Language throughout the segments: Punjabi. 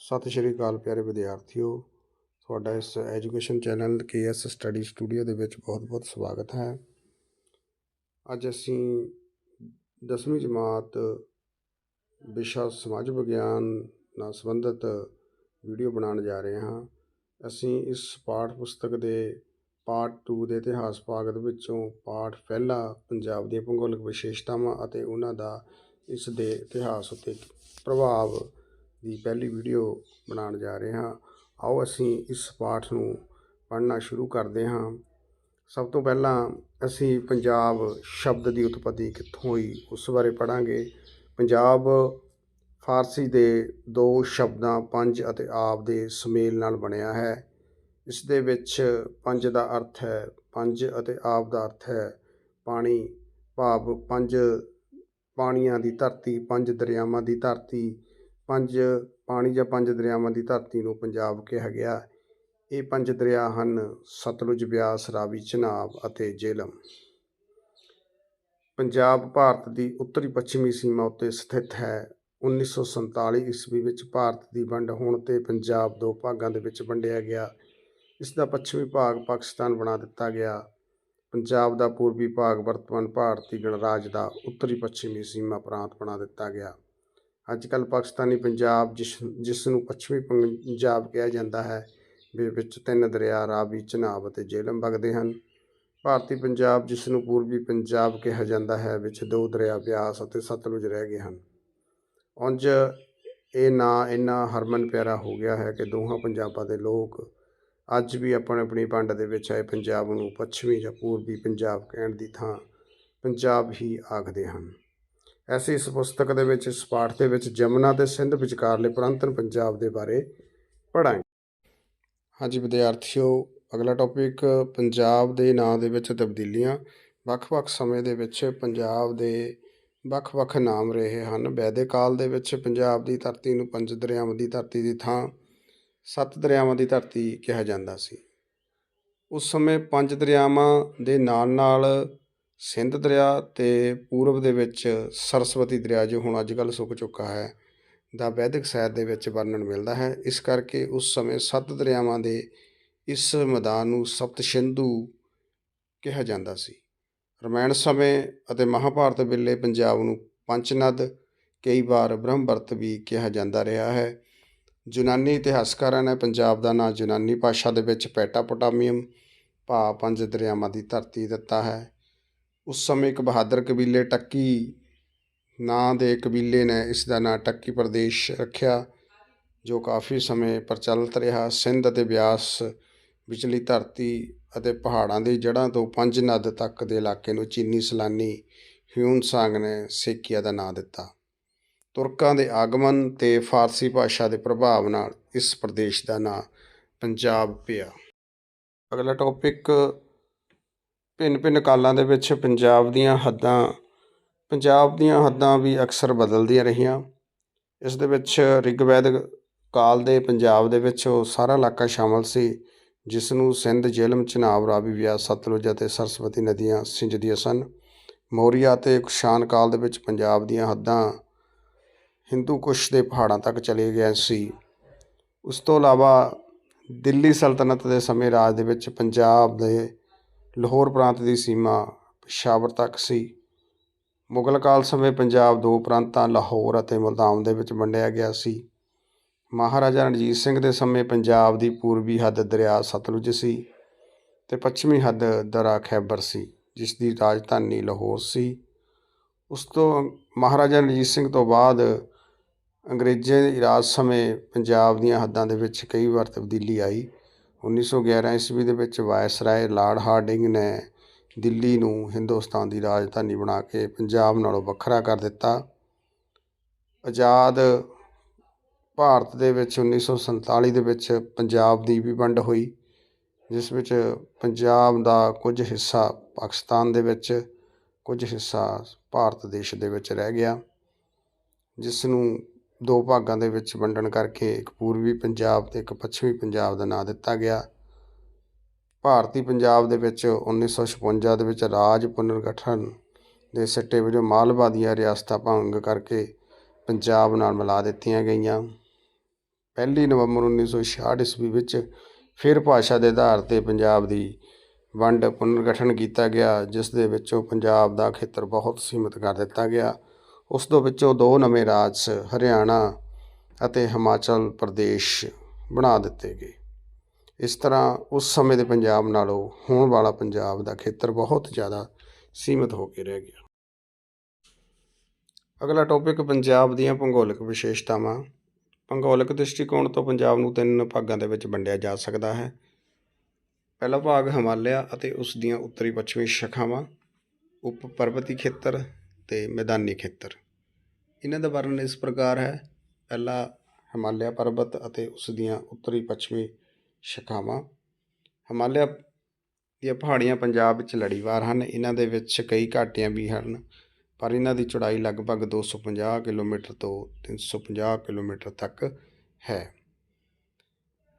ਸਤਿ ਸ਼੍ਰੀ ਅਕਾਲ ਪਿਆਰੇ ਵਿਦਿਆਰਥੀਓ। ਤੁਹਾਡਾ ਇਸ education channel K S study studio ਦੇ ਵਿੱਚ ਬਹੁਤ-ਬਹੁਤ ਸਵਾਗਤ ਹੈ। ਅੱਜ ਅਸੀਂ 10ਵੀਂ ਜਮਾਤ ਵਿਸ਼ਾ ਸਮਾਜ ਵਿਗਿਆਨ ਨਾਲ ਸੰਬੰਧਿਤ ਵੀਡੀਓ ਬਣਾਉਣ ਜਾ ਰਹੇ ਹਾਂ। ਅਸੀਂ ਇਸ ਪਾਠ ਪੁਸਤਕ ਦੇ ਪਾਰਟ 2 ਦੇ ਇਤਿਹਾਸ ਭਾਗ ਦੇ ਵਿੱਚੋਂ ਪਾਠ ਪਹਿਲਾ ਪੰਜਾਬ ਦੀਆਂ ਭੂਗੋਲਿਕ ਵਿਸ਼ੇਸ਼ਤਾਵਾਂ ਅਤੇ ਉਹਨਾਂ ਦਾ ਇਸ ਦੇ ਇਤਿਹਾਸ ਉੱਤੇ ਪ੍ਰਭਾਵ ਦੀ ਪਹਿਲੀ ਵੀਡੀਓ ਬਣਾਉਣ ਜਾ ਰਹੇ ਹਾਂ। ਆਓ ਅਸੀਂ ਇਸ ਪਾਠ ਨੂੰ ਪੜ੍ਹਨਾ ਸ਼ੁਰੂ ਕਰਦੇ ਹਾਂ। ਸਭ ਤੋਂ ਪਹਿਲਾਂ ਅਸੀਂ ਪੰਜਾਬ ਸ਼ਬਦ ਦੀ ਉਤਪਤੀ ਕਿੱਥੋਂ ਹੋਈ, ਉਸ ਬਾਰੇ ਪੜ੍ਹਾਂਗੇ। ਪੰਜਾਬ, ਫਾਰਸੀ ਦੇ ਦੋ ਸ਼ਬਦਾਂ ਪੰਜ ਅਤੇ ਆਬ ਦੇ ਸੁਮੇਲ ਨਾਲ ਬਣਿਆ ਹੈ। ਇਸ ਦੇ ਵਿੱਚ ਪੰਜ ਦਾ ਅਰਥ ਹੈ ਪੰਜ ਅਤੇ ਆਬ ਦਾ ਅਰਥ ਹੈ ਪਾਣੀ। ਭਾਵ ਪੰਜ ਪਾਣੀਆਂ ਦੀ ਧਰਤੀ, ਪੰਜ ਦਰਿਆਵਾਂ ਦੀ ਧਰਤੀ ਪੰਜ ਪਾਣੀ ਜਾਂ ਪੰਜ ਦਰਿਆਵਾਂ ਦੀ ਧਰਤੀ ਨੂੰ ਪੰਜਾਬ ਕਿਹਾ ਗਿਆ। ਇਹ ਪੰਜ ਦਰਿਆ ਹਨ ਸਤਲੁਜ ਬਿਆਸ, ਰਾਵੀ ਚਨਾਬ ਅਤੇ ਜੇਹਲਮ ਪੰਜਾਬ ਭਾਰਤ ਦੀ ਉੱਤਰੀ ਪੱਛਮੀ ਸੀਮਾ ਉੱਤੇ ਸਥਿਤ ਹੈ। 1947 ਈਸਵੀ ਵਿੱਚ ਭਾਰਤ ਦੀ ਵੰਡ ਹੋਣ ਤੇ ਪੰਜਾਬ ਦੋ ਭਾਗਾਂ ਦੇ ਵਿੱਚ ਵੰਡਿਆ ਗਿਆ। ਇਸ ਦਾ ਪੱਛਮੀ ਭਾਗ ਪਾਕਿਸਤਾਨ ਬਣਾ ਦਿੱਤਾ ਗਿਆ। ਪੰਜਾਬ ਦਾ ਪੂਰਬੀ ਭਾਗ ਵਰਤਮਾਨ ਭਾਰਤੀ ਗਣਰਾਜ ਦਾ ਉੱਤਰੀ ਪੱਛਮੀ ਸੀਮਾ ਪ੍ਰਾਂਤ ਬਣਾ ਦਿੱਤਾ ਗਿਆ। ਅੱਜ ਕੱਲ੍ਹ ਪਾਕਿਸਤਾਨੀ ਪੰਜਾਬ ਜਿਸ ਜਿਸ ਨੂੰ ਪੱਛਮੀ ਪੰਜਾਬ ਕਿਹਾ ਜਾਂਦਾ ਹੈ ਦੇ ਵਿੱਚ ਤਿੰਨ ਦਰਿਆ, ਰਾਵੀ ਚਨਾਬ ਅਤੇ ਜੇਹਲਮ ਵਗਦੇ ਹਨ। ਭਾਰਤੀ ਪੰਜਾਬ ਜਿਸ ਨੂੰ ਪੂਰਬੀ ਪੰਜਾਬ ਕਿਹਾ ਜਾਂਦਾ ਹੈ, ਵਿੱਚ ਦੋ ਦਰਿਆ ਬਿਆਸ ਅਤੇ ਸਤਲੁਜ ਰਹਿ ਗਏ ਹਨ। ਉਂਝ ਇਹ ਨਾਂ ਇੰਨਾ ਹਰਮਨ ਪਿਆਰਾ ਹੋ ਗਿਆ ਹੈ ਕਿ ਦੋਹਾਂ ਪੰਜਾਬਾਂ ਦੇ ਲੋਕ ਅੱਜ ਵੀ ਆਪਣੇ ਆਪਣੀ ਵੰਡ ਦੇ ਵਿੱਚ ਆਏ ਪੰਜਾਬ ਨੂੰ ਪੱਛਮੀ ਜਾਂ ਪੂਰਬੀ ਪੰਜਾਬ ਕਹਿਣ ਦੀ ਥਾਂ ਪੰਜਾਬ ਹੀ ਆਖਦੇ ਹਨ। ਐਸੀ ਇਸ ਪੁਸਤਕ ਦੇ ਵਿੱਚ, ਇਸ ਪਾਠ ਦੇ ਵਿੱਚ ਜਮਨਾ ਤੇ ਸਿੰਧ ਵਿਚਕਾਰਲੇ ਪ੍ਰਾਂਤਨ ਪੰਜਾਬ ਦੇ ਬਾਰੇ ਪੜ੍ਹਾਂਗੇ। ਹਾਂਜੀ ਵਿਦਿਆਰਥੀਓ, ਅਗਲਾ ਟੌਪਿਕ ਪੰਜਾਬ ਦੇ ਨਾਂ ਦੇ ਵਿੱਚ ਤਬਦੀਲੀਆਂ। ਵੱਖ-ਵੱਖ ਸਮੇਂ ਦੇ ਵਿੱਚ ਪੰਜਾਬ ਦੇ ਵੱਖ-ਵੱਖ ਨਾਮ ਰਹੇ ਹਨ। ਵੈਦਿਕ ਕਾਲ ਦੇ ਵਿੱਚ ਪੰਜਾਬ ਦੀ ਧਰਤੀ ਨੂੰ ਪੰਜ ਦਰਿਆਵਾਂ ਦੀ ਧਰਤੀ ਦੀ ਥਾਂ, ਸੱਤ ਦਰਿਆਵਾਂ ਦੀ ਧਰਤੀ ਕਿਹਾ ਜਾਂਦਾ ਸੀ। ਉਸ ਸਮੇਂ ਪੰਜ ਦਰਿਆਵਾਂ ਦੇ ਨਾਲ ਨਾਲ ਸਿੰਧ ਦਰਿਆ ਅਤੇ ਪੂਰਬ ਦੇ ਵਿੱਚ ਸਰਸਵਤੀ ਦਰਿਆ ਜੋ ਹੁਣ ਅੱਜ ਕੱਲ੍ਹ ਸੁੱਕ ਚੁੱਕਾ ਹੈ, ਦਾ ਵੈਦਿਕ ਸਾਹਿਤ ਦੇ ਵਿੱਚ ਵਰਣਨ ਮਿਲਦਾ ਹੈ। ਇਸ ਕਰਕੇ ਉਸ ਸਮੇਂ ਸੱਤ ਦਰਿਆਵਾਂ ਦੇ ਇਸ ਮੈਦਾਨ ਨੂੰ ਸਪਤ ਸਿੰਧੂ ਕਿਹਾ ਜਾਂਦਾ ਸੀ। ਰਮਾਇਣ ਸਮੇਂ ਅਤੇ ਮਹਾਭਾਰਤ ਵੇਲੇ ਪੰਜਾਬ ਨੂੰ ਪੰਚਨਦ ਕਈ ਵਾਰ ਬ੍ਰਹਮਵਰਤ ਵੀ ਕਿਹਾ ਜਾਂਦਾ ਰਿਹਾ ਹੈ। ਯੂਨਾਨੀ ਇਤਿਹਾਸਕਾਰਾਂ ਨੇ ਪੰਜਾਬ ਦਾ ਨਾਂ ਯੂਨਾਨੀ ਭਾਸ਼ਾ ਦੇ ਵਿੱਚ ਪੈਟਾਪੋਟਾਮੀਅਮ ਭਾ ਪੰਜ ਦਰਿਆਵਾਂ ਦੀ ਧਰਤੀ ਦਿੱਤਾ ਹੈ। ਉਸ ਸਮੇਂ ਇੱਕ ਬਹਾਦਰ ਕਬੀਲੇ ਟੱਕੀ ਨਾਂ ਦੇ ਕਬੀਲੇ ਨੇ ਇਸ ਦਾ ਨਾਂ ਟੱਕੀ ਪ੍ਰਦੇਸ਼ ਰੱਖਿਆ, ਜੋ ਕਾਫੀ ਸਮੇਂ ਪ੍ਰਚਲਿਤ ਰਿਹਾ। ਸਿੰਧ ਅਤੇ ਬਿਆਸ ਵਿਚਲੀ ਧਰਤੀ ਅਤੇ ਪਹਾੜਾਂ ਦੀ ਜੜ੍ਹਾਂ ਤੋਂ ਪੰਜ ਨਦ ਤੱਕ ਦੇ ਇਲਾਕੇ ਨੂੰ ਚੀਨੀ ਸਲਾਨੀ ਹਿਊਨ ਸਾਂਗ ਨੇ ਸੇਕੀਆ ਦਾ ਨਾਂ ਦਿੱਤਾ। ਤੁਰਕਾਂ ਦੇ ਆਗਮਨ ਤੇ ਫਾਰਸੀ ਭਾਸ਼ਾ ਦੇ ਪ੍ਰਭਾਵ ਨਾਲ ਇਸ ਪ੍ਰਦੇਸ਼ ਦਾ ਨਾਂ ਪੰਜਾਬ ਪਿਆ। ਅਗਲਾ ਟੌਪਿਕ ਭਿੰਨ ਭਿੰਨ ਕਾਲਾਂ ਦੇ ਵਿੱਚ ਪੰਜਾਬ ਦੀਆਂ ਹੱਦਾਂ, ਪੰਜਾਬ ਦੀਆਂ ਹੱਦਾਂ ਵੀ ਅਕਸਰ ਬਦਲਦੀਆਂ ਰਹੀਆਂ। ਇਸ ਦੇ ਵਿੱਚ ਰਿਗਵੈਦ ਕਾਲ ਦੇ ਪੰਜਾਬ ਦੇ ਵਿੱਚ ਉਹ ਸਾਰਾ ਇਲਾਕਾ ਸ਼ਾਮਲ ਸੀ, ਜਿਸ ਨੂੰ ਸਿੰਧ ਜੇਹਲਮ ਚਨਾਬ ਰਾਵੀ ਬਿਆਸ ਸਤਲੁਜ ਅਤੇ ਸਰਸਵਤੀ ਨਦੀਆਂ ਸਿੰਜਦੀਆਂ ਸਨ। ਮੌਰੀਆ ਅਤੇ ਕੁਸ਼ਾਨ ਕਾਲ ਦੇ ਵਿੱਚ ਪੰਜਾਬ ਦੀਆਂ ਹੱਦਾਂ ਹਿੰਦੂ ਕੁਸ਼ ਦੇ ਪਹਾੜਾਂ ਤੱਕ ਚਲੇ ਗਏ ਸੀ। ਉਸ ਤੋਂ ਇਲਾਵਾ ਦਿੱਲੀ ਸਲਤਨਤ ਦੇ ਸਮੇਂ ਰਾਜ ਦੇ ਵਿੱਚ ਪੰਜਾਬ ਦੇ ਲਾਹੌਰ ਪ੍ਰਾਂਤ ਦੀ ਸੀਮਾ ਪਿਸ਼ਾਵਰ ਤੱਕ ਸੀ। ਮੁਗਲ ਕਾਲ ਸਮੇਂ ਪੰਜਾਬ ਦੋ ਪ੍ਰਾਂਤਾਂ ਲਾਹੌਰ ਅਤੇ ਮੁਲਤਾਨ ਦੇ ਵਿੱਚ ਵੰਡਿਆ ਗਿਆ ਸੀ। ਮਹਾਰਾਜਾ ਰਣਜੀਤ ਸਿੰਘ ਦੇ ਸਮੇਂ ਪੰਜਾਬ ਦੀ ਪੂਰਬੀ ਹੱਦ ਦਰਿਆ ਸਤਲੁਜ ਸੀ ਤੇ ਪੱਛਮੀ ਹੱਦ ਦਰਾ ਖੈਬਰ ਸੀ, ਜਿਸ ਦੀ ਰਾਜਧਾਨੀ ਲਾਹੌਰ ਸੀ। ਉਸ ਤੋਂ ਮਹਾਰਾਜਾ ਰਣਜੀਤ ਸਿੰਘ ਤੋਂ ਬਾਅਦ ਅੰਗਰੇਜ਼ਾਂ ਦੇ ਰਾਜ ਸਮੇਂ ਪੰਜਾਬ ਦੀਆਂ ਹੱਦਾਂ ਦੇ ਵਿੱਚ ਕਈ ਵਾਰ ਤਬਦੀਲੀ ਆਈ। 1911 ਈਸਵੀ ਦੇ ਵਿੱਚ ਵਾਇਸਰਾਏ ਲਾਰਡ ਹਾਰਡਿੰਗ ਨੇ ਦਿੱਲੀ ਨੂੰ ਹਿੰਦੁਸਤਾਨ ਦੀ ਰਾਜਧਾਨੀ ਬਣਾ ਕੇ ਪੰਜਾਬ ਨਾਲੋਂ ਵੱਖਰਾ ਕਰ ਦਿੱਤਾ। ਆਜ਼ਾਦ ਭਾਰਤ ਦੇ ਵਿੱਚ 1947 ਦੇ ਵਿੱਚ ਪੰਜਾਬ ਦੀ ਵੀ ਵੰਡ ਹੋਈ, ਜਿਸ ਵਿੱਚ ਪੰਜਾਬ ਦਾ ਕੁਝ ਹਿੱਸਾ ਪਾਕਿਸਤਾਨ ਦੇ ਵਿੱਚ, ਕੁਝ ਹਿੱਸਾ ਭਾਰਤ ਦੇਸ਼ ਦੇ ਵਿੱਚ ਰਹਿ ਗਿਆ, ਜਿਸ ਨੂੰ ਦੋ ਭਾਗਾਂ ਦੇ ਵਿੱਚ ਵੰਡਣ ਕਰਕੇ ਇੱਕ ਪੂਰਬੀ ਪੰਜਾਬ ਅਤੇ ਇੱਕ ਪੱਛਮੀ ਪੰਜਾਬ ਦਾ ਨਾਂ ਦਿੱਤਾ ਗਿਆ। ਭਾਰਤੀ ਪੰਜਾਬ ਦੇ ਵਿੱਚ 1956 ਦੇ ਵਿੱਚ ਰਾਜ ਪੁਨਰਗਠਨ ਦੇ ਸਿੱਟੇ ਵਜੋਂ ਮਾਲਵਾ ਦੀਆਂ ਰਿਆਸਤਾਂ ਭੰਗ ਕਰਕੇ ਪੰਜਾਬ ਨਾਲ ਮਿਲਾ ਦਿੱਤੀਆਂ ਗਈਆਂ। ਪਹਿਲੀ ਨਵੰਬਰ 1966 ਈਸਵੀ ਵਿੱਚ ਫਿਰ ਭਾਸ਼ਾ ਦੇ ਆਧਾਰ ਤੇ ਪੰਜਾਬ ਦੀ ਵੰਡ ਪੁਨਰਗਠਨ ਕੀਤਾ ਗਿਆ, ਜਿਸ ਦੇ ਵਿੱਚੋਂ ਪੰਜਾਬ ਦਾ ਖੇਤਰ ਬਹੁਤ ਸੀਮਿਤ ਕਰ ਦਿੱਤਾ ਗਿਆ। ਉਸ ਤੋਂ ਵਿੱਚੋਂ ਦੋ ਨਵੇਂ ਰਾਜ, ਹਰਿਆਣਾ ਅਤੇ ਹਿਮਾਚਲ ਪ੍ਰਦੇਸ਼ ਬਣਾ ਦਿੱਤੇ ਗਏ। ਇਸ ਤਰ੍ਹਾਂ ਉਸ ਸਮੇਂ ਦੇ ਪੰਜਾਬ ਨਾਲੋਂ ਹੋਣ ਵਾਲਾ ਪੰਜਾਬ ਦਾ ਖੇਤਰ ਬਹੁਤ ਜ਼ਿਆਦਾ ਸੀਮਿਤ ਹੋ ਕੇ ਰਹਿ ਗਿਆ। ਅਗਲਾ ਟੌਪਿਕ ਪੰਜਾਬ ਦੀਆਂ ਭੂਗੋਲਿਕ ਵਿਸ਼ੇਸ਼ਤਾਵਾਂ। ਭੂਗੋਲਿਕ ਦ੍ਰਿਸ਼ਟੀਕੋਣ ਤੋਂ ਪੰਜਾਬ ਨੂੰ ਤਿੰਨ ਭਾਗਾਂ ਦੇ ਵਿੱਚ ਵੰਡਿਆ ਜਾ ਸਕਦਾ ਹੈ। ਪਹਿਲਾ ਭਾਗ ਹਿਮਾਲਿਆ ਅਤੇ ਉਸ ਦੀਆਂ ਉੱਤਰੀ ਪੱਛਮੀ ਸ਼ਾਖਾਵਾਂ ਉਪ ਪਰਬਤੀ ਖੇਤਰ ਅਤੇ ਮੈਦਾਨੀ ਖੇਤਰ। ਇਹਨਾਂ ਦਾ ਵਰਣਨ ਇਸ ਪ੍ਰਕਾਰ ਹੈ। ਪਹਿਲਾ ਹਿਮਾਲਿਆ ਪਰਬਤ ਅਤੇ ਉਸ ਦੀਆਂ ਉੱਤਰੀ ਪੱਛਮੀ ਸ਼ਾਖਾਵਾਂ। ਹਿਮਾਲਿਆ ਦੀਆਂ ਪਹਾੜੀਆਂ ਪੰਜਾਬ ਵਿੱਚ ਲੜੀਵਾਰ ਹਨ। ਇਹਨਾਂ ਦੇ ਵਿੱਚ ਕਈ ਘਾਟੀਆਂ ਵੀ ਹਨ, ਪਰ ਇਹਨਾਂ ਦੀ ਚੌੜਾਈ ਲਗਭਗ 250 ਕਿਲੋਮੀਟਰ ਤੋਂ 350 ਕਿਲੋਮੀਟਰ ਤੱਕ ਹੈ।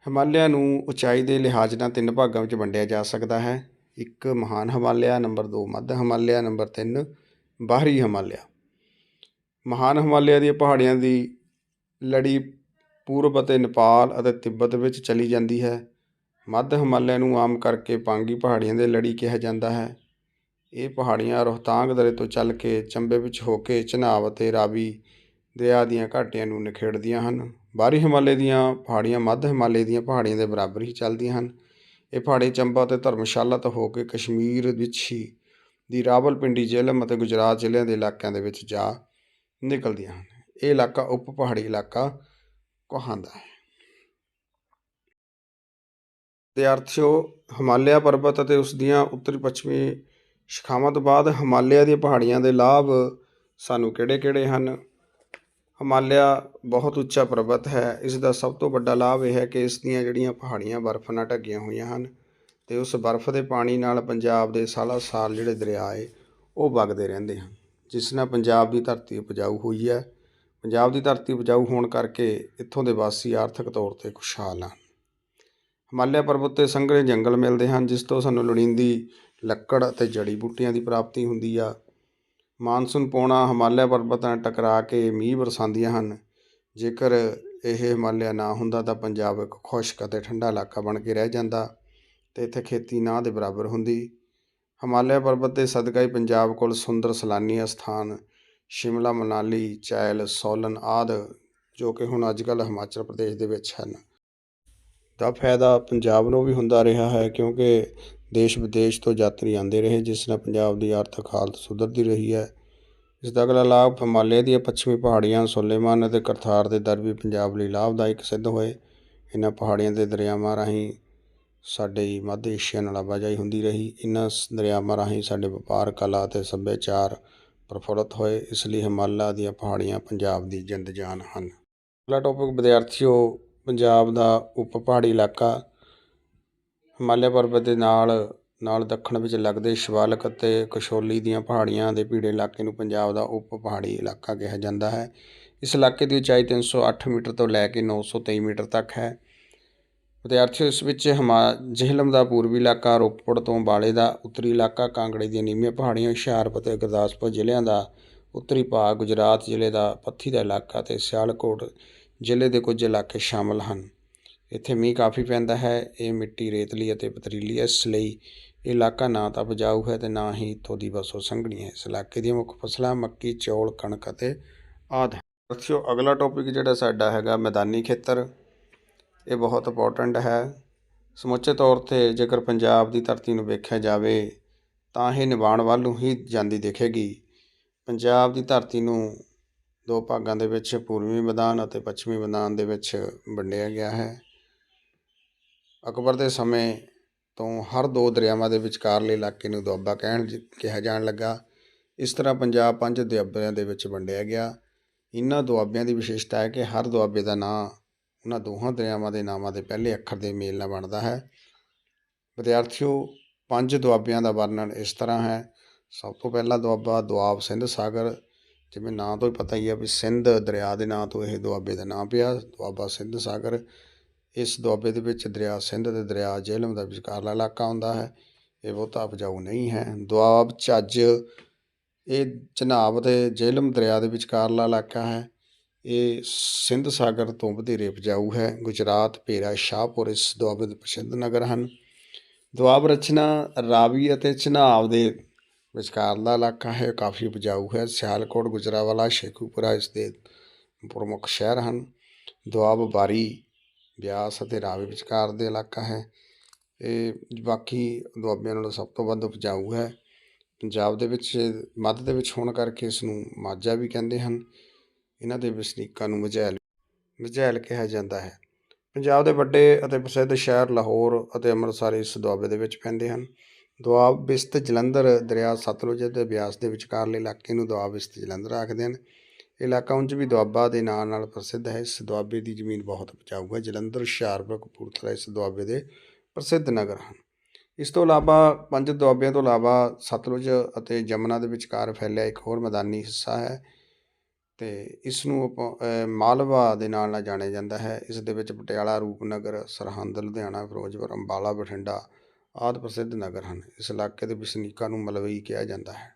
ਹਿਮਾਲਿਆ ਨੂੰ ਉਚਾਈ ਦੇ ਲਿਹਾਜ਼ ਨਾਲ ਤਿੰਨ ਭਾਗਾਂ ਵਿੱਚ ਵੰਡਿਆ ਜਾ ਸਕਦਾ ਹੈ। ਇੱਕ ਮਹਾਨ ਹਿਮਾਲਿਆ, ਨੰਬਰ 2 ਮੱਧ ਹਿਮਾਲਿਆ, ਨੰਬਰ 3 ਬਾਹਰੀ ਹਿਮਾਲਿਆ। ਮਹਾਨ ਹਿਮਾਲਿਆ ਦੀਆਂ ਪਹਾੜੀਆਂ ਦੀ ਲੜੀ ਪੂਰਬ ਅਤੇ ਨੇਪਾਲ ਅਤੇ ਤਿੱਬਤ ਵਿੱਚ ਚਲੀ ਜਾਂਦੀ ਹੈ। ਮੱਧ ਹਿਮਾਲਿਆ ਨੂੰ ਆਮ ਕਰਕੇ ਪਾਂਗੀ ਪਹਾੜੀਆਂ ਦੇ ਲੜੀ ਕਿਹਾ ਜਾਂਦਾ ਹੈ। ਇਹ ਪਹਾੜੀਆਂ ਰੋਹਤਾਂਗ ਦਰੇ ਤੋਂ ਚੱਲ ਕੇ ਚੰਬੇ ਵਿੱਚ ਹੋ ਕੇ ਚਨਾਬ ਅਤੇ ਰਾਵੀ ਦਰਿਆ ਦੀਆਂ ਘਾਟੀਆਂ ਨੂੰ ਨਿਖੇੜਦੀਆਂ ਹਨ। ਬਾਹਰੀ ਹਿਮਾਲੇ ਦੀਆਂ ਪਹਾੜੀਆਂ ਮੱਧ ਹਿਮਾਲੇ ਦੀਆਂ ਪਹਾੜੀਆਂ ਦੇ ਬਰਾਬਰ ਹੀ ਚੱਲਦੀਆਂ ਹਨ। ਇਹ ਪਹਾੜੀ ਚੰਬਾ ਅਤੇ ਧਰਮਸ਼ਾਲਾ ਤੋਂ ਹੋ ਕੇ ਕਸ਼ਮੀਰ ਵਿੱਚ ਹੀ ਦੀ ਰਾਵਲਪਿੰਡੀ ਜ਼ਿਲ੍ਹਾ ਅਤੇ ਗੁਜਰਾਤ ਜ਼ਿਲ੍ਹਿਆਂ ਦੇ ਇਲਾਕਿਆਂ ਦੇ ਵਿੱਚ ਜਾ ਨਿਕਲਦੀਆਂ ਹਨ। ਇਹ ਇਲਾਕਾ ਉਪ ਪਹਾੜੀ ਇਲਾਕਾ ਕਹਾਂਦਾ ਹੈ। ਵਿਦਿਆਰਥੀਓ, ਹਿਮਾਲਿਆ ਪਰਬਤ ਅਤੇ ਉਸ ਦੀਆਂ ਉੱਤਰੀ ਪੱਛਮੀ ਸ਼ਾਖਾਵਾਂ ਤੋਂ ਬਾਅਦ ਹਿਮਾਲਿਆ ਦੀਆਂ ਪਹਾੜੀਆਂ ਦੇ ਲਾਭ ਸਾਨੂੰ ਕਿਹੜੇ-ਕਿਹੜੇ ਹਨ? ਹਿਮਾਲਿਆ ਬਹੁਤ ਉੱਚਾ ਪਰਬਤ ਹੈ। ਇਸ ਦਾ ਸਭ ਤੋਂ ਵੱਡਾ ਲਾਭ ਇਹ ਹੈ ਕਿ ਇਸ ਦੀਆਂ ਜਿਹੜੀਆਂ ਪਹਾੜੀਆਂ, ਬਰਫ਼ ਨਾਲ ਢੱਕੀਆਂ ਹੋਈਆਂ ਹਨ ਤੇ ਉਸ ਬਰਫ਼ ਦੇ ਪਾਣੀ ਨਾਲ ਪੰਜਾਬ ਦੇ ਸਾਲਾ ਸਾਲ ਜਿਹੜੇ ਦਰਿਆ ਏ, ਉਹ ਵਗਦੇ ਰਹਿੰਦੇ ਹਨ। ਜਿਸ ਨਾਲ ਪੰਜਾਬ ਦੀ ਧਰਤੀ ਉਪਜਾਊ ਹੋਈ ਹੈ। ਪੰਜਾਬ ਦੀ ਧਰਤੀ ਉਪਜਾਊ ਹੋਣ ਕਰਕੇ ਇੱਥੋਂ ਦੇ ਵਾਸੀ ਆਰਥਿਕ ਤੌਰ ਤੇ ਖੁਸ਼ਹਾਲ ਹਨ। ਹਿਮਾਲਿਆ ਪਰਬਤ ਤੇ ਸੰਘਣੇ ਜੰਗਲ ਮਿਲਦੇ ਹਨ, ਜਿਸ ਤੋਂ ਸਾਨੂੰ ਲੋੜੀਂਦੀ ਲੱਕੜ ਅਤੇ ਜੜੀ ਬੂਟੀਆਂ ਦੀ ਪ੍ਰਾਪਤੀ ਹੁੰਦੀ ਆ। ਮਾਨਸੂਨ ਪੌਣਾ ਹਿਮਾਲਿਆ ਪਰਬਤ ਨਾਲ ਟਕਰਾ ਕੇ ਮੀਂਹ ਬਰਸਾਉਂਦੀਆਂ ਹਨ। ਜੇਕਰ ਇਹ ਹਿਮਾਲਿਆ ਨਾ ਹੁੰਦਾ ਤਾਂ ਪੰਜਾਬ ਇੱਕ ਖੁਸ਼ਕ ਅਤੇ ਠੰਡਾ ਇਲਾਕਾ ਬਣ ਕੇ ਰਹਿ ਜਾਂਦਾ। ਅਤੇ ਇੱਥੇ ਖੇਤੀ ਨਾ ਦੇ ਬਰਾਬਰ ਹੁੰਦੀ। ਹਿਮਾਲਿਆ ਪਰਬਤ ਦੇ ਸਦਕਾ ਹੀ ਪੰਜਾਬ ਕੋਲ ਸੁੰਦਰ ਸੈਲਾਨੀ ਅਸਥਾਨ ਸ਼ਿਮਲਾ, ਮਨਾਲੀ, ਚੈਲ, ਸੋਲਨ ਆਦਿ, ਜੋ ਕਿ ਹੁਣ ਅੱਜ ਕੱਲ੍ਹ ਹਿਮਾਚਲ ਪ੍ਰਦੇਸ਼ ਦੇ ਵਿੱਚ ਹਨ। ਦਾ ਫਾਇਦਾ ਪੰਜਾਬ ਨੂੰ ਵੀ ਹੁੰਦਾ ਰਿਹਾ ਹੈ ਕਿਉਂਕਿ ਦੇਸ਼ ਵਿਦੇਸ਼ ਤੋਂ ਯਾਤਰੀ ਆਉਂਦੇ ਰਹੇ, ਜਿਸ ਨਾਲ ਪੰਜਾਬ ਦੀ ਆਰਥਿਕ ਹਾਲਤ ਸੁਧਰਦੀ ਰਹੀ ਹੈ। ਇਸ ਦਾ ਅਗਲਾ ਲਾਭ ਹਿਮਾਲਿਆ ਦੀਆਂ ਪੱਛਮੀ ਪਹਾੜੀਆਂ ਸੁਲੇਮਾਨ ਅਤੇ ਕਰਤਾਰ ਦੇ ਦਰ ਵੀ ਪੰਜਾਬ ਲਈ ਲਾਭਦਾਇਕ ਸਿੱਧ ਹੋਏ। ਇਹਨਾਂ ਪਹਾੜੀਆਂ ਦੇ ਦਰਿਆਵਾਂ ਰਾਹੀਂ ਸਾਡੇ ਮੱਧ ਏਸ਼ੀਆ ਨਾਲ ਆਵਾਜਾਈ ਹੁੰਦੀ ਰਹੀ। ਇਹਨਾਂ ਸ- ਦਰਿਆਵਾਂ ਰਾਹੀਂ ਸਾਡੇ ਵਪਾਰ, ਕਲਾ ਅਤੇ ਸੱਭਿਆਚਾਰ ਪ੍ਰਫੁੱਲਤ ਹੋਏ, ਇਸ ਲਈ ਹਿਮਾਲਿਆ ਦੀਆਂ ਪਹਾੜੀਆਂ ਪੰਜਾਬ ਦੀ ਜਿੰਦ ਜਾਨ ਹਨ। ਅਗਲਾ ਟੌਪਿਕ ਵਿਦਿਆਰਥੀਓ, ਪੰਜਾਬ ਦਾ ਉਪ ਪਹਾੜੀ ਇਲਾਕਾ। ਹਿਮਾਲਿਆ ਪਰਬਤ ਦੇ ਨਾਲ ਨਾਲ ਦੱਖਣ ਵਿੱਚ ਲੱਗਦੇ ਸ਼ਿਵਾਲਿਕ ਅਤੇ ਕਸ਼ੋਲੀ ਦੀਆਂ ਪਹਾੜੀਆਂ ਦੇ ਭੀੜੇ ਇਲਾਕੇ ਨੂੰ ਪੰਜਾਬ ਦਾ ਉਪ ਪਹਾੜੀ ਇਲਾਕਾ ਕਿਹਾ ਜਾਂਦਾ ਹੈ। ਇਸ ਇਲਾਕੇ ਦੀ ਉਚਾਈ 308 ਮੀਟਰ ਤੋਂ ਲੈ ਕੇ 923 ਮੀਟਰ ਤੱਕ ਹੈ। ਵਿਦਿਆਰਥੀ ਇਸ ਵਿੱਚ ਹਿਮਾ, ਜੇਹਲਮ ਦਾ ਪੂਰਬੀ ਇਲਾਕਾ ਰੋਪੜ ਤੋਂ ਬਾਲੇ ਦਾ, ਉੱਤਰੀ ਇਲਾਕਾ ਕਾਂਗੜੇ ਦੀਆਂ ਨੀਵੀਆਂ ਪਹਾੜੀਆਂ, ਹੁਸ਼ਿਆਰਪੁਰ ਅਤੇ ਗੁਰਦਾਸਪੁਰ ਜ਼ਿਲ੍ਹਿਆਂ ਦਾ, ਉੱਤਰੀ ਭਾਗ ਗੁਜਰਾਤ ਜ਼ਿਲ੍ਹੇ ਦਾ ਪੱਥੀ ਦਾ ਇਲਾਕਾ ਅਤੇ ਸਿਆਲਕੋਟ ਜ਼ਿਲ੍ਹੇ ਦੇ ਕੁਝ ਇਲਾਕੇ ਸ਼ਾਮਲ ਹਨ। ਇੱਥੇ ਮੀਂਹ ਕਾਫੀ ਪੈਂਦਾ ਹੈ, ਇਹ ਮਿੱਟੀ ਰੇਤਲੀ ਅਤੇ ਪਥਰੀਲੀ ਹੈ, ਇਸ ਲਈ ਇਹ ਇਲਾਕਾ ਨਾ ਤਾਂ ਉਪਜਾਊ ਹੈ ਤੇ ਨਾ ਹੀ ਇੱਥੋਂ ਦੀ ਵਸੋਂ ਸੰਘਣੀ ਹੈ। ਇਸ ਇਲਾਕੇ ਦੀਆਂ ਮੁੱਖ ਫਸਲਾਂ ਮੱਕੀ, ਚੌਲ, ਕਣਕ ਅਤੇ ਆਦਿ। ਦੱਸਿਓ ਅਗਲਾ ਟੌਪਿਕ ਜਿਹੜਾ ਸਾਡਾ ਹੈਗਾ ਮੈਦਾਨੀ ਖੇਤਰ। ਇਹ ਬਹੁਤ ਇੰਪੋਰਟੈਂਟ ਹੈ। ਸਮੁੱਚੇ ਤੌਰ ਤੇ ਜੇਕਰ ਪੰਜਾਬ ਦੀ ਧਰਤੀ ਨੂੰ ਵੇਖਿਆ ਜਾਵੇ, ਤਾਂ ਇਹ ਨਿਵਾਣ ਵੱਲ ਨੂੰ ਹੀ ਜਾਂਦੀ ਦਿਖੇਗੀ। ਪੰਜਾਬ ਦੀ ਧਰਤੀ ਨੂੰ ਦੋ ਭਾਗਾਂ ਦੇ ਵਿੱਚ ਪੂਰਬੀ ਮੈਦਾਨ ਅਤੇ ਪੱਛਮੀ ਮੈਦਾਨ ਦੇ ਵਿੱਚ ਵੰਡਿਆ ਗਿਆ ਹੈ। ਅਕਬਰ ਦੇ ਸਮੇਂ ਤੋਂ ਹਰ ਦੋ ਦਰਿਆਵਾਂ ਦੇ ਵਿਚਕਾਰਲੇ ਇਲਾਕੇ ਨੂੰ ਦੁਆਬਾ ਕਹਿਣ ਕਿਹਾ ਜਾਣ ਲੱਗਾ। ਇਸ ਤਰ੍ਹਾਂ ਪੰਜਾਬ ਪੰਜ ਦੁਆਬਿਆਂ ਦੇ ਵਿੱਚ ਵੰਡਿਆ ਗਿਆ। ਇਹਨਾਂ ਦੁਆਬਿਆਂ ਦੀ ਵਿਸ਼ੇਸ਼ਤਾ ਹੈ ਕਿ ਹਰ ਦੁਆਬੇ ਦਾ ਨਾਂ ਉਹਨਾਂ ਦੋਹਾਂ ਦਰਿਆਵਾਂ ਦੇ ਨਾਮਾਂ ਦੇ ਪਹਿਲੇ ਅੱਖਰ ਦੇ ਮੇਲ ਨਾਲ ਬਣਦਾ ਹੈ। ਵਿਦਿਆਰਥੀਓ, ਪੰਜ ਦੁਆਬਿਆਂ ਦਾ ਵਰਣਨ ਇਸ ਤਰ੍ਹਾਂ ਹੈ। ਸਭ ਤੋਂ ਪਹਿਲਾ ਦੁਆਬਾ ਦੁਆਬ ਸਿੰਧ ਸਾਗਰ, ਜਿਵੇਂ ਨਾਂ ਤੋਂ ਹੀ ਪਤਾ ਹੀ ਆ ਵੀ ਸਿੰਧ ਦਰਿਆ ਦੇ ਨਾਂ ਤੋਂ ਇਹ ਦੁਆਬੇ ਦਾ ਨਾਂ ਪਿਆ, ਦੁਆਬਾ ਸਿੰਧ ਸਾਗਰ। ਇਸ ਦੁਆਬੇ ਦੇ ਵਿੱਚ ਦਰਿਆ ਸਿੰਧ ਅਤੇ ਦਰਿਆ ਜੇਹਲਮ ਦਾ ਵਿਚਕਾਰਲਾ ਇਲਾਕਾ ਹੁੰਦਾ ਹੈ। ਇਹ ਬਹੁਤਾ ਉਪਜਾਊ ਨਹੀਂ ਹੈ। ਦੁਆਬ ਝੱਜ ਇਹ ਚਨਾਬ ਅਤੇ ਜੇਹਲਮ ਦਰਿਆ ਦੇ ਵਿਚਕਾਰਲਾ ਇਲਾਕਾ ਹੈ। ਇਹ ਸਿੰਧ ਸਾਗਰ ਤੋਂ ਵਧੇਰੇ ਉਪਜਾਊ ਹੈ। ਗੁਜਰਾਤ ਭੇਰਾ ਸ਼ਾਹਪੁਰ ਇਸ ਦੁਆਬੇ ਦੇ ਪ੍ਰਸਿੱਧ ਨਗਰ ਹਨ। ਦੁਆਬ ਰਚਨਾ ਰਾਵੀ ਅਤੇ ਚਨਾਬ ਦੇ ਵਿਚਕਾਰਲਾ ਇਲਾਕਾ ਹੈ। ਕਾਫੀ ਉਪਜਾਊ ਹੈ। ਸਿਆਲਕੋਟ, ਗੁਜਰਾਵਾਲਾ, ਸ਼ੇਖੂਪੁਰਾ ਇਸ ਦੇ ਪ੍ਰਮੁੱਖ ਸ਼ਹਿਰ ਹਨ। ਦੁਆਬ ਬਾਰੀ, ਬਿਆਸ ਅਤੇ ਰਾਵੀ ਵਿਚਕਾਰ ਦੇ ਇਲਾਕਾ ਹੈ। ਇਹ ਬਾਕੀ ਦੁਆਬਿਆਂ ਨਾਲੋਂ ਸਭ ਤੋਂ ਵੱਧ ਉਪਜਾਊ ਹੈ। ਪੰਜਾਬ ਦੇ ਵਿੱਚ, ਮੱਧ ਦੇ ਵਿੱਚ ਹੋਣ ਕਰਕੇ ਇਸ ਨੂੰ ਮਾਝਾ ਵੀ ਕਹਿੰਦੇ ਹਨ। ਇਹਨਾਂ ਦੇ ਵਸਨੀਕਾਂ ਨੂੰ ਮਝੈਲ ਮਝੈਲ ਕਿਹਾ ਜਾਂਦਾ ਹੈ। ਪੰਜਾਬ ਦੇ ਵੱਡੇ ਅਤੇ ਪ੍ਰਸਿੱਧ ਸ਼ਹਿਰ ਲਾਹੌਰ ਅਤੇ ਅੰਮ੍ਰਿਤਸਰ ਇਸ ਦੁਆਬੇ ਦੇ ਵਿੱਚ ਪੈਂਦੇ ਹਨ। ਦੁਆਬ ਬਿਸਤ ਜਲੰਧਰ ਦਰਿਆ ਸਤਲੁਜ ਅਤੇ ਬਿਆਸ ਦੇ ਵਿਚਕਾਰਲੇ ਇਲਾਕੇ ਨੂੰ ਦੁਆਬ ਬਿਸਤ ਜਲੰਧਰ ਆਖਦੇ ਹਨ। ਇਲਾਕਾ ਉਂਝ ਵੀ ਦੁਆਬਾ ਦੇ ਨਾਂ ਨਾਲ ਪ੍ਰਸਿੱਧ ਹੈ। ਇਸ ਦੁਆਬੇ ਦੀ ਜ਼ਮੀਨ ਬਹੁਤ ਉਪਜਾਊ ਹੈ। ਜਲੰਧਰ, ਹੁਸ਼ਿਆਰਪੁਰ, ਕਪੂਰਥਲਾ ਇਸ ਦੁਆਬੇ ਦੇ ਪ੍ਰਸਿੱਧ ਨਗਰ ਹਨ। ਇਸ ਤੋਂ ਇਲਾਵਾ ਪੰਜ ਦੁਆਬਿਆਂ ਤੋਂ ਇਲਾਵਾ ਸਤਲੁਜ ਅਤੇ ਜਮਨਾ ਦੇ ਵਿਚਕਾਰ ਫੈਲਿਆ ਇੱਕ ਹੋਰ ਮੈਦਾਨੀ ਹਿੱਸਾ ਹੈ। ਅਤੇ ਇਸ ਨੂੰ ਆਪਾਂ ਮਾਲਵਾ ਦੇ ਨਾਲ ਨਾਲ ਜਾਣਿਆ ਜਾਂਦਾ ਹੈ। ਇਸ ਦੇ ਵਿੱਚ ਪਟਿਆਲਾ, ਰੂਪਨਗਰ, ਸਰਹੰਦ, ਲੁਧਿਆਣਾ, ਫਿਰੋਜ਼ਪੁਰ, ਅੰਬਾਲਾ, ਬਠਿੰਡਾ ਆਦਿ ਪ੍ਰਸਿੱਧ ਨਗਰ ਹਨ। ਇਸ ਇਲਾਕੇ ਦੇ ਵਸਨੀਕਾਂ ਨੂੰ ਮਲਵਈ ਕਿਹਾ ਜਾਂਦਾ ਹੈ।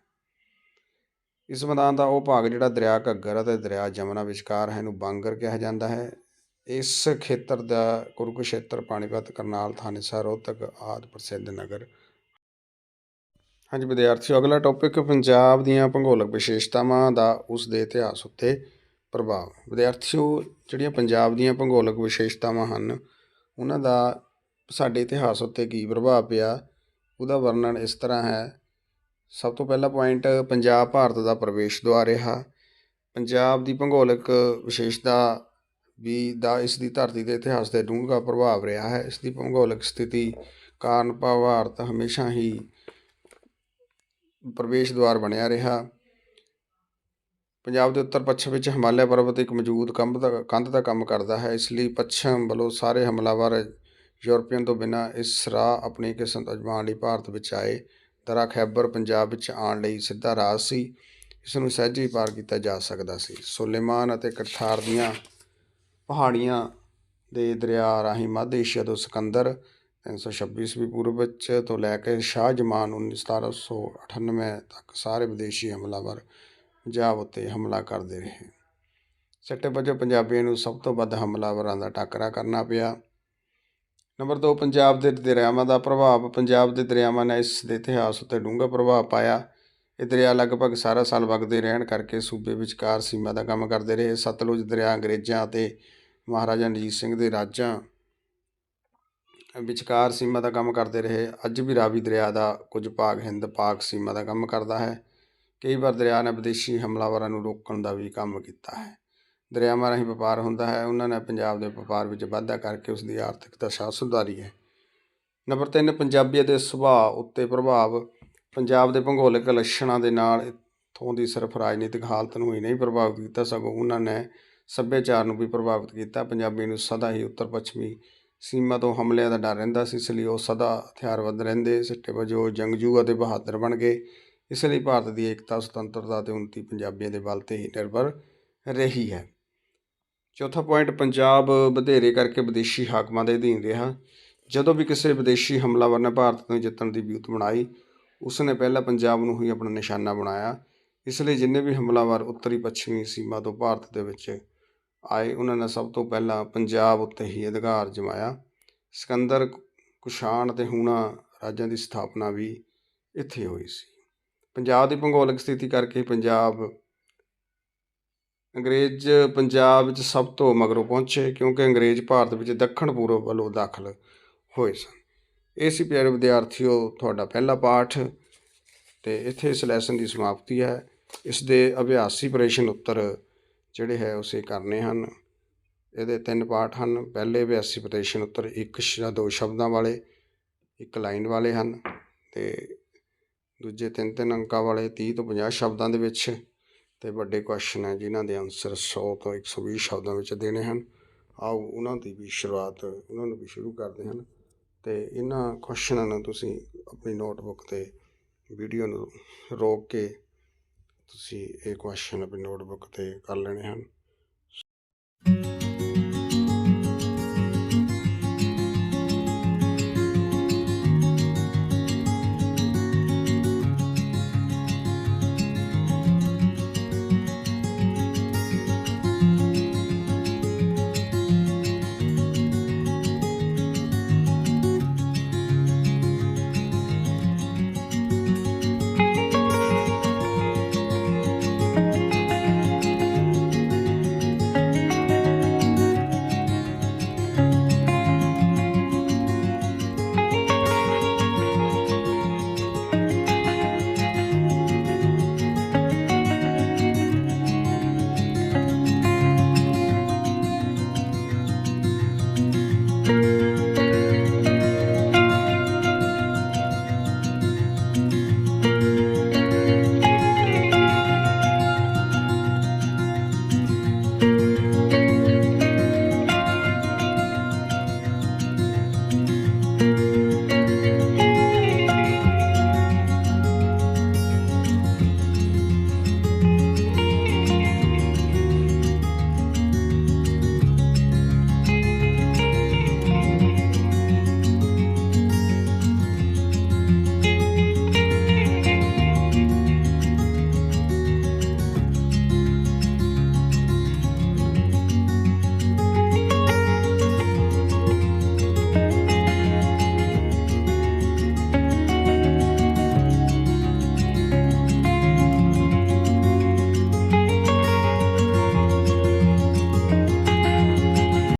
ਇਸ ਮੈਦਾਨ ਦਾ ਉਹ ਭਾਗ ਜਿਹੜਾ ਦਰਿਆ ਘੱਗਰ ਅਤੇ ਦਰਿਆ ਜਮਨਾ ਵਿਚਕਾਰ ਹੈ, ਇਹਨੂੰ ਬਾਂਗਰ ਕਿਹਾ ਜਾਂਦਾ ਹੈ। ਇਸ ਖੇਤਰ ਦਾ ਕੁਰਕਸ਼ੇਤਰ, ਪਾਣੀਪਤ, ਕਰਨਾਲ ਥਾਨੇਸਰ ਰੋਹਤਕ ਆਦਿ ਪ੍ਰਸਿੱਧ ਨਗਰ ਹਾਂਜੀ, ਵਿਦਿਆਰਥੀਓ, ਅਗਲਾ ਟੌਪਿਕ ਪੰਜਾਬ ਦੀਆਂ ਭੂਗੋਲਿਕ ਵਿਸ਼ੇਸ਼ਤਾਵਾਂ ਦਾ ਉਸ ਦੇ ਇਤਿਹਾਸ ਉੱਤੇ ਪ੍ਰਭਾਵ। ਵਿਦਿਆਰਥੀਓ, ਜਿਹੜੀਆਂ ਪੰਜਾਬ ਦੀਆਂ ਭੂਗੋਲਿਕ ਵਿਸ਼ੇਸ਼ਤਾਵਾਂ ਹਨ, ਉਹਨਾਂ ਦਾ ਸਾਡੇ ਇਤਿਹਾਸ ਉੱਤੇ ਕੀ ਪ੍ਰਭਾਵ ਪਿਆ, ਉਹਦਾ ਵਰਣਨ ਇਸ ਤਰ੍ਹਾਂ ਹੈ। ਸਭ ਤੋਂ ਪਹਿਲਾ ਪੁਆਇੰਟ ਪੰਜਾਬ ਭਾਰਤ ਦਾ ਪ੍ਰਵੇਸ਼ ਦੁਆਰ ਰਿਹਾ ਪੰਜਾਬ ਦੀ ਭੂਗੋਲਿਕ ਵਿਸ਼ੇਸ਼ਤਾ ਵੀ ਦਾ ਇਸ ਦੀ ਧਰਤੀ ਦੇ ਇਤਿਹਾਸ ਤੇ ਡੂੰਘਾ ਪ੍ਰਭਾਵ ਰਿਹਾ ਹੈ। ਇਸ ਦੀ ਭੂਗੋਲਿਕ ਸਥਿਤੀ ਕਾਰਨ ਭਾਰਤ ਹਮੇਸ਼ਾ ਹੀ ਪ੍ਰਵੇਸ਼ ਦੁਆਰ ਬਣਿਆ ਰਿਹਾ। ਪੰਜਾਬ ਦੇ ਉੱਤਰ ਪੱਛਮ ਵਿੱਚ ਹਿਮਾਲਿਆ ਪਰਬਤ ਇੱਕ ਮੌਜੂਦ ਕੰਧ ਦਾ ਕੰਧ ਦਾ ਕੰਮ ਕਰਦਾ ਹੈ। ਇਸ ਲਈ ਪੱਛਮ ਵੱਲੋਂ ਸਾਰੇ ਹਮਲਾਵਰ ਯੂਰਪੀਅਨ ਤੋਂ ਬਿਨਾਂ ਇਸ ਰਾਹ ਆਪਣੀ ਕਿਸਮਤ ਅਜਮਾਉਣ ਲਈ ਭਾਰਤ ਵਿੱਚ ਆਏ। ਦਰਾ ਖੈਬਰ ਪੰਜਾਬ ਵਿੱਚ ਆਉਣ ਲਈ ਸਿੱਧਾ ਰਾਹ ਸੀ। ਇਸ ਨੂੰ ਸਹਿਜੇ ਹੀ ਪਾਰ ਕੀਤਾ ਜਾ ਸਕਦਾ ਸੀ। ਸੁਲੇਮਾਨ ਅਤੇ ਕਠਾਰ ਦੀਆਂ ਪਹਾੜੀਆਂ ਦੇ ਦਰਿਆ ਰਾਹੀਂ ਮੱਧ ਏਸ਼ੀਆ ਤੋਂ ਸਿਕੰਦਰ 326 ਈਸਵੀ ਪੂਰਵ ਵਿੱਚ ਤੋਂ ਲੈ ਕੇ ਸ਼ਾਹ ਜਮਾਨ 1798 ਤੱਕ ਸਾਰੇ ਵਿਦੇਸ਼ੀ ਹਮਲਾਵਰ ਪੰਜਾਬ ਉੱਤੇ ਹਮਲਾ ਕਰਦੇ ਰਹੇ। ਸਿੱਟੇ ਵਜੋਂ ਪੰਜਾਬੀਆਂ ਨੂੰ ਸਭ ਤੋਂ ਵੱਧ ਹਮਲਾਵਰਾਂ ਦਾ ਟਾਕਰਾ ਕਰਨਾ ਪਿਆ। ਨੰਬਰ 2 ਪੰਜਾਬ ਦੇ ਦਰਿਆਵਾਂ ਦਾ ਪ੍ਰਭਾਵ। ਪੰਜਾਬ ਦੇ ਦਰਿਆਵਾਂ ਨੇ ਇਸ ਦੇ ਇਤਿਹਾਸ ਉੱਤੇ ਡੂੰਘਾ ਪ੍ਰਭਾਵ ਪਾਇਆ। ਇਹ ਦਰਿਆ ਲਗਭਗ ਸਾਰਾ ਸਾਲ ਵਗਦੇ ਰਹਿਣ ਕਰਕੇ ਸੂਬੇ ਵਿਚਕਾਰ ਸੀਮਾ ਦਾ ਕੰਮ ਕਰਦੇ ਰਹੇ। ਸਤਲੁਜ ਦਰਿਆ ਅੰਗਰੇਜ਼ਾਂ ਅਤੇ ਮਹਾਰਾਜਾ ਰਣਜੀਤ ਸਿੰਘ ਦੇ ਰਾਜਾਂ ਵਿਚਕਾਰ ਸੀਮਾ ਦਾ ਕੰਮ ਕਰਦੇ ਰਹੇ। ਅੱਜ ਵੀ ਰਾਵੀ ਦਰਿਆ ਦਾ ਕੁਝ ਭਾਗ ਹਿੰਦ ਪਾਕ ਸੀਮਾ ਦਾ ਕੰਮ ਕਰਦਾ ਹੈ। ਕਈ ਵਾਰ ਦਰਿਆ ਨੇ ਵਿਦੇਸ਼ੀ ਹਮਲਾਵਰਾਂ ਨੂੰ ਰੋਕਣ ਦਾ ਵੀ ਕੰਮ ਕੀਤਾ ਹੈ। ਦਰਿਆਵਾਂ ਰਾਹੀਂ ਵਪਾਰ ਹੁੰਦਾ ਹੈ। ਉਹਨਾਂ ਨੇ ਪੰਜਾਬ ਦੇ ਵਪਾਰ ਵਿੱਚ ਵਾਧਾ ਕਰਕੇ ਉਸ ਦੀ ਆਰਥਿਕਤਾ ਸਾਹ ਸੁਧਾਰੀ ਹੈ। ਨੰਬਰ 3 ਪੰਜਾਬੀਅਤ ਦੇ ਸੁਭਾਅ ਉੱਤੇ ਪ੍ਰਭਾਵ। ਪੰਜਾਬ ਦੇ ਭੂਗੋਲਿਕ ਲੱਛਣਾਂ ਦੇ ਨਾਲ ਇੱਥੋਂ ਦੀ ਸਿਰਫ ਰਾਜਨੀਤਿਕ ਹਾਲਤ ਨੂੰ ਹੀ ਨਹੀਂ ਪ੍ਰਭਾਵਿਤ ਕੀਤਾ, ਸਗੋਂ ਉਹਨਾਂ ਨੇ ਸੱਭਿਆਚਾਰ ਨੂੰ ਵੀ ਪ੍ਰਭਾਵਿਤ ਕੀਤਾ। ਪੰਜਾਬੀ ਨੂੰ ਸਦਾ ਹੀ ਉੱਤਰ ਪੱਛਮੀ ਸੀਮਾ ਤੋਂ ਹਮਲਿਆਂ ਦਾ ਡਰ ਰਹਿੰਦਾ ਸੀ, ਇਸ ਲਈ ਉਹ ਸਦਾ ਹਥਿਆਰਬੰਦ ਰਹਿੰਦੇ, ਸਿੱਟੇ ਵਜੋਂ ਜੰਗਜੂ ਅਤੇ ਬਹਾਦਰ ਬਣ ਗਏ। ਇਸ ਲਈ ਭਾਰਤ ਦੀ ਏਕਤਾ, ਸੁਤੰਤਰਤਾ ਤੇ ਉਨਤੀ ਪੰਜਾਬੀਆਂ ਦੇ ਬਲ ਤੇ ਹੀ ਨਿਰਭਰ ਰਹੀ ਹੈ। ਚੌਥਾ ਪੁਆਇੰਟ ਪੰਜਾਬ ਵਧੇਰੇ ਕਰਕੇ ਵਿਦੇਸ਼ੀ ਹਾਕਮਾਂ ਦੇ ਅਧੀਨ ਰਿਹਾ। ਜਦੋਂ ਵੀ ਕਿਸੇ ਵਿਦੇਸ਼ੀ ਹਮਲਾਵਰ ਨੇ ਭਾਰਤ ਨੂੰ ਜਿੱਤਣ ਦੀ ਬਿਊਤ ਬਣਾਈ ਉਸ ਨੇ ਪਹਿਲਾਂ ਪੰਜਾਬ ਨੂੰ ਹੀ ਆਪਣਾ ਨਿਸ਼ਾਨਾ ਬਣਾਇਆ। ਇਸ ਲਈ ਜਿੰਨੇ ਵੀ ਹਮਲਾਵਰ ਉੱਤਰੀ ਪੱਛਮੀ ਸੀਮਾ ਤੋਂ ਭਾਰਤ ਦੇ ਵਿੱਚ ਆਏ, ਉਹਨਾਂ ਨੇ ਸਭ ਤੋਂ ਪਹਿਲਾਂ ਪੰਜਾਬ ਉੱਤੇ ਹੀ ਅਧਿਕਾਰ ਜਮਾਇਆ। ਸਿਕੰਦਰ ਕੁਸ਼ਾਣ ਅਤੇ ਹੂਣਾ ਰਾਜਾਂ ਦੀ ਸਥਾਪਨਾ ਵੀ ਇੱਥੇ ਹੋਈ ਸੀ। ਪੰਜਾਬ ਦੀ ਭੂਗੋਲਿਕ ਸਥਿਤੀ ਕਰਕੇ ਪੰਜਾਬ, ਅੰਗਰੇਜ਼ ਪੰਜਾਬ ਵਿੱਚ ਸਭ ਤੋਂ ਮਗਰੋਂ ਪਹੁੰਚੇ ਕਿਉਂਕਿ ਅੰਗਰੇਜ਼ ਭਾਰਤ ਵਿੱਚ ਦੱਖਣ ਪੂਰਬ ਵੱਲੋਂ ਦਾਖਲ ਹੋਏ ਸਨ। ਇਹ ਸੀ ਪਿਆਰੇ ਵਿਦਿਆਰਥੀਓ, ਤੁਹਾਡਾ ਪਹਿਲਾ ਪਾਠ ਤੇ ਇੱਥੇ ਇਸ ਲੈਸਨ ਦੀ ਸਮਾਪਤੀ ਹੈ। ਇਸ ਦੇ ਅਭਿਆਸੀ ਪ੍ਰਸ਼ਨ ਉੱਤਰ ਜਿਹੜੇ ਹੈ ਉਸੇ ਕਰਨੇ ਹਨ। ਇਹਦੇ ਤਿੰਨ ਪਾਠ ਹਨ। ਪਹਿਲੇ ਅਭਿਆਸੀ ਪ੍ਰਦੇਸ਼ਨ ਉੱਤਰ ਇੱਕ ਜਾਂ ਦੋ ਸ਼ਬਦਾਂ ਵਾਲੇ, ਇੱਕ ਲਾਈਨ ਵਾਲੇ ਹਨ ਤੇ ਦੂਜੇ ਤਿੰਨ ਤਿੰਨ ਅੰਕਾਂ ਵਾਲੇ 30 ਤੋਂ 50 ਸ਼ਬਦਾਂ ਦੇ ਵਿੱਚ ਤੇ ਵੱਡੇ ਕੁਐਸਚਨ ਹੈ ਜਿਨ੍ਹਾਂ ਦੇ ਆਨਸਰ 100 ਤੋਂ 120 ਸ਼ਬਦਾਂ ਵਿੱਚ ਦੇਣੇ ਹਨ। ਆਓ ਉਹਨਾਂ ਦੀ ਵੀ ਸ਼ੁਰੂਆਤ, ਉਹਨਾਂ ਨੂੰ ਵੀ ਸ਼ੁਰੂ ਕਰਦੇ ਹਨ ਤੇ ਇਹਨਾਂ ਕੁਐਸਚਨਾਂ ਨੂੰ ਤੁਸੀਂ ਆਪਣੀ ਨੋਟਬੁੱਕ ਤੇ ਵੀਡੀਓ ਨੂੰ ਰੋਕ ਕੇ ਤੁਸੀਂ ਇਹ ਕੁਐਸਚਨ ਆਪਣੀ ਨੋਟਬੁੱਕ ਤੇ ਕਰ ਲੈਣੇ ਹਨ। ਹੈ